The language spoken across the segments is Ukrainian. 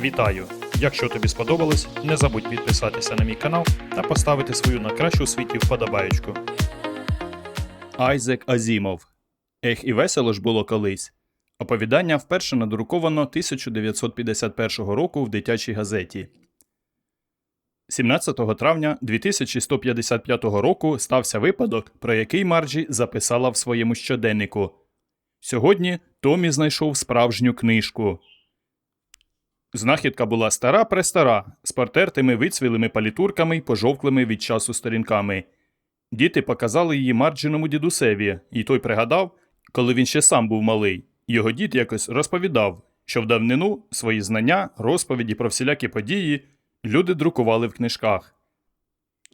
Вітаю! Якщо тобі сподобалось, не забудь підписатися на мій канал та поставити свою на кращу у світі вподобаєчку. Айзек Азімов. Ех, і весело ж було колись. Оповідання вперше надруковано 1951 року в дитячій газеті. 17 травня 2155 року стався випадок, про який Марджі записала в своєму щоденнику. Сьогодні Томі знайшов справжню книжку. Знахідка була стара престара, з потертими вицвілими палітурками й пожовклими від часу сторінками. Діти показали її Марджиному дідусеві, і той пригадав, коли він ще сам був малий. Його дід якось розповідав, що в давнину свої знання, розповіді про всілякі події люди друкували в книжках.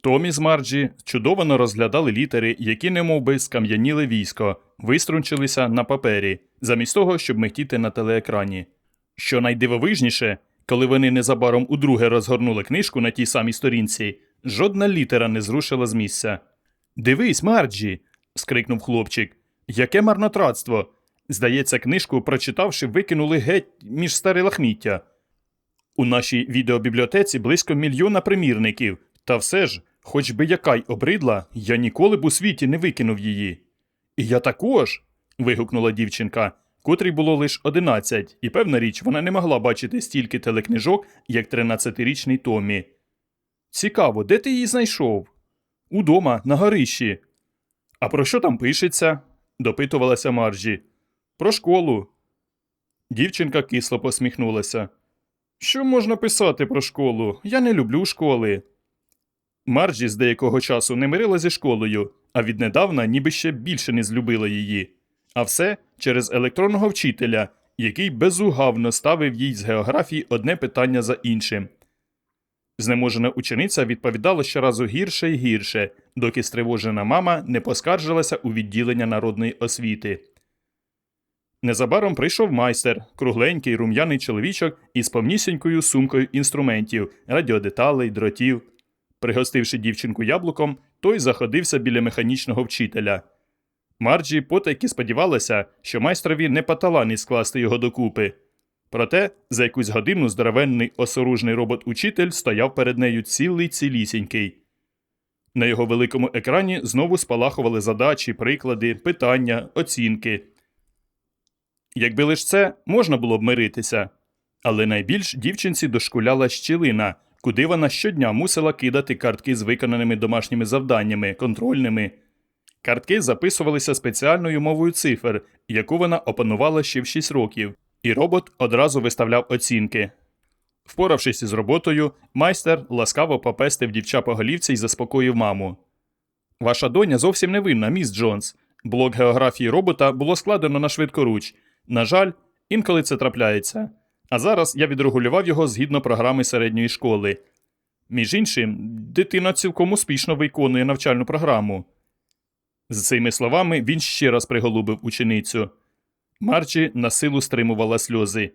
Томі з Марджі чудовано розглядали літери, які немовби скам'яніли військо, виструнчилися на папері, замість того, щоб михтіти на телеекрані. Що найдивовижніше, коли вони незабаром удруге розгорнули книжку на тій самій сторінці, жодна літера не зрушила з місця. Дивись, Марджі. скрикнув хлопчик. Яке марнотратство. Здається, книжку, прочитавши, викинули геть між старе лахміття. У нашій відеобібліотеці близько мільйона примірників, та все ж, хоч би яка й обридла, я ніколи б у світі не викинув її. І я також. вигукнула дівчинка, котрій було лише одинадцять, і певна річ, вона не могла бачити стільки телекнижок, як тринадцятирічний Томі. Цікаво, де ти її знайшов? Удома, на горищі. А про що там пишеться? допитувалася Марджі. Про школу. Дівчинка кисло посміхнулася. Що можна писати про школу? Я не люблю школи. Марджі з деякого часу не мирила зі школою, а віднедавна ніби ще більше не злюбила її. А все через електронного вчителя, який безугавно ставив їй з географії одне питання за іншим. Знеможена учениця відповідала щоразу гірше й гірше, доки стривожена мама не поскаржилася у відділення народної освіти. Незабаром прийшов майстер, кругленький рум'яний чоловічок із повнісінькою сумкою інструментів, радіодеталей, дротів. Пригостивши дівчинку яблуком, той заходився біля механічного вчителя. Марджі потайки сподівалася, що майстрові не поталанить скласти його докупи. Проте за якусь годину здоровенний осоружний робот-учитель стояв перед нею цілий цілісінький. На його великому екрані знову спалахували задачі, приклади, питання, оцінки. Якби лише це, можна було б миритися. Але найбільш дівчинці дошкуляла щілина, куди вона щодня мусила кидати картки з виконаними домашніми завданнями, контрольними. Картки записувалися спеціальною мовою цифр, яку вона опанувала ще в 6 років, і робот одразу виставляв оцінки. Впоравшись із роботою, майстер ласкаво попестив дівча по голівці і заспокоїв маму. Ваша доня зовсім не винна, міс Джонс. Блок географії робота було складено на швидкоруч. На жаль, інколи це трапляється. А зараз я відрегулював його згідно програми середньої школи. Між іншим, дитина цілком успішно виконує навчальну програму. З цими словами він ще раз приголубив ученицю. Марчі на силу стримувала сльози.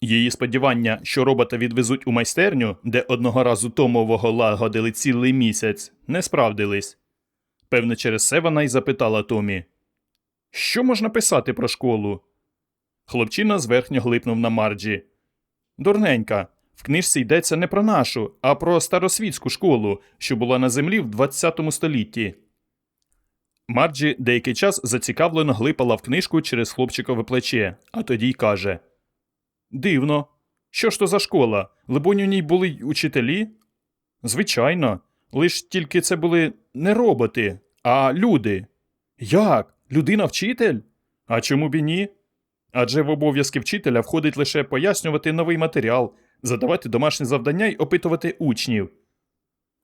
Її сподівання, що робота відвезуть у майстерню, де одного разу Томового лагодили цілий місяць, не справдились. Певне, через це вона й запитала Томі: Що можна писати про школу? Хлопчина зверхньо глипнув на Марджі. Дурненька, в книжці йдеться не про нашу, а про старосвітську школу, що була на землі в 20 столітті. Марджі деякий час зацікавлено глипала в книжку через хлопчикове плече, а тоді й каже: Дивно. Що ж то за школа? Либонь, у ній були й учителі? Звичайно, лиш тільки це були не роботи, а люди. Як? Людина-вчитель? А чому б і ні? Адже в обов'язки вчителя входить лише пояснювати новий матеріал, задавати домашні завдання й опитувати учнів.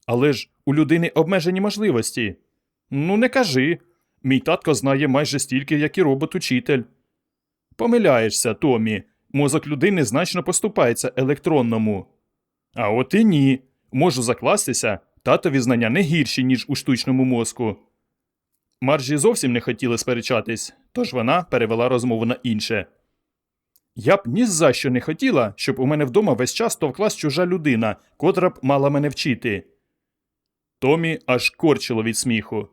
Але ж у людини обмежені можливості. Ну, не кажи. Мій татко знає майже стільки, як і робот-учитель. Помиляєшся, Томі. Мозок людини значно поступається електронному. А от і ні. Можу закластися, татові знання не гірші, ніж у штучному мозку. Маржі зовсім не хотіли сперечатись, тож вона перевела розмову на інше. Я б ні за що не хотіла, щоб у мене вдома весь час товклась чужа людина, котра б мала мене вчити. Томі аж корчило від сміху.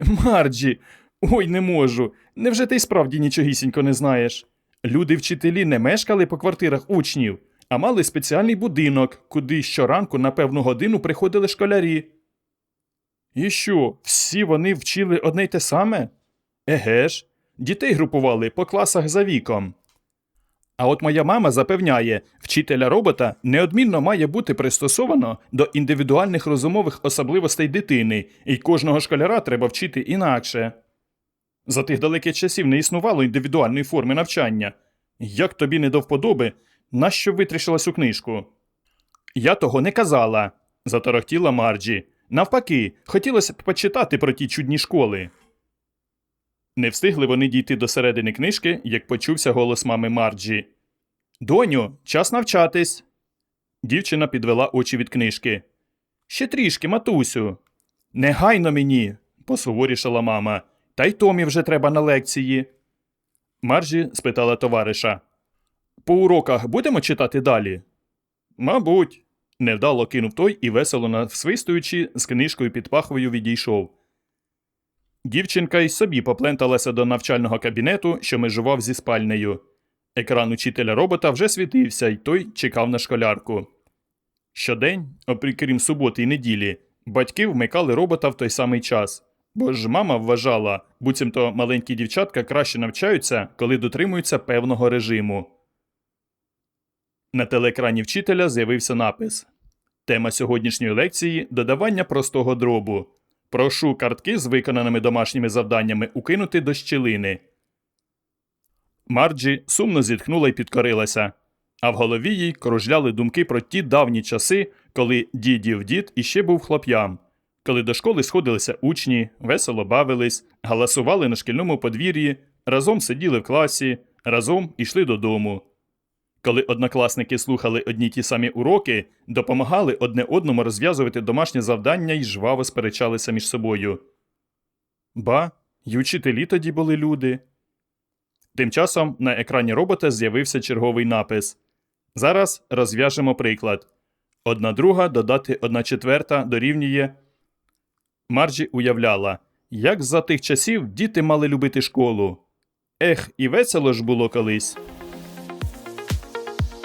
Марджі, ой, не можу. Невже ти справді нічогісінько не знаєш? Люди вчителі не мешкали по квартирах учнів, а мали спеціальний будинок, куди щоранку на певну годину приходили школярі. І що, всі вони вчили одне й те саме? Еге ж, дітей групували по класах за віком. А от моя мама запевняє, вчителя робота неодмінно має бути пристосовано до індивідуальних розумових особливостей дитини, і кожного школяра треба вчити інакше. За тих далеких часів не існувало індивідуальної форми навчання. Як тобі не до вподоби, нащо витрішилась у книжку? Я того не казала, заторохтіла Марджі. Навпаки, хотілося б почитати про ті чудні школи. Не встигли вони дійти до середини книжки, як почувся голос мами Марджі. Доню, час навчатись. Дівчина підвела очі від книжки. Ще трішки, матусю. Негайно мені, посуворішала мама. Та й Томі вже треба на лекції. Марджі спитала товариша. По уроках будемо читати далі? Мабуть, невдало кинув той і весело насвистуючи, з книжкою під пахвою відійшов. Дівчинка й собі попленталася до навчального кабінету, що межував зі спальнею. Екран учителя робота вже світився, й той чекав на школярку. Щодень, окрім суботи й неділі, батьки вмикали робота в той самий час. Бо ж мама вважала, буцімто маленькі дівчатка краще навчаються, коли дотримуються певного режиму. На телеекрані вчителя з'явився напис Тема сьогоднішньої лекції додавання простого дробу. Прошу картки з виконаними домашніми завданнями укинути до щілини. Марджі сумно зітхнула й підкорилася, а в голові їй кружляли думки про ті давні часи, коли дідів дід іще був хлоп'ям, коли до школи сходилися учні, весело бавились, галасували на шкільному подвір'ї, разом сиділи в класі, разом ішли додому. Коли однокласники слухали одні ті самі уроки, допомагали одне одному розв'язувати домашнє завдання і жваво сперечалися між собою. Ба, й учителі тоді були люди. Тим часом на екрані робота з'явився черговий напис. Зараз розв'яжемо приклад. Одна друга додати одна четверта дорівнює. Марджі уявляла, як за тих часів діти мали любити школу. Ех, і весело ж було колись.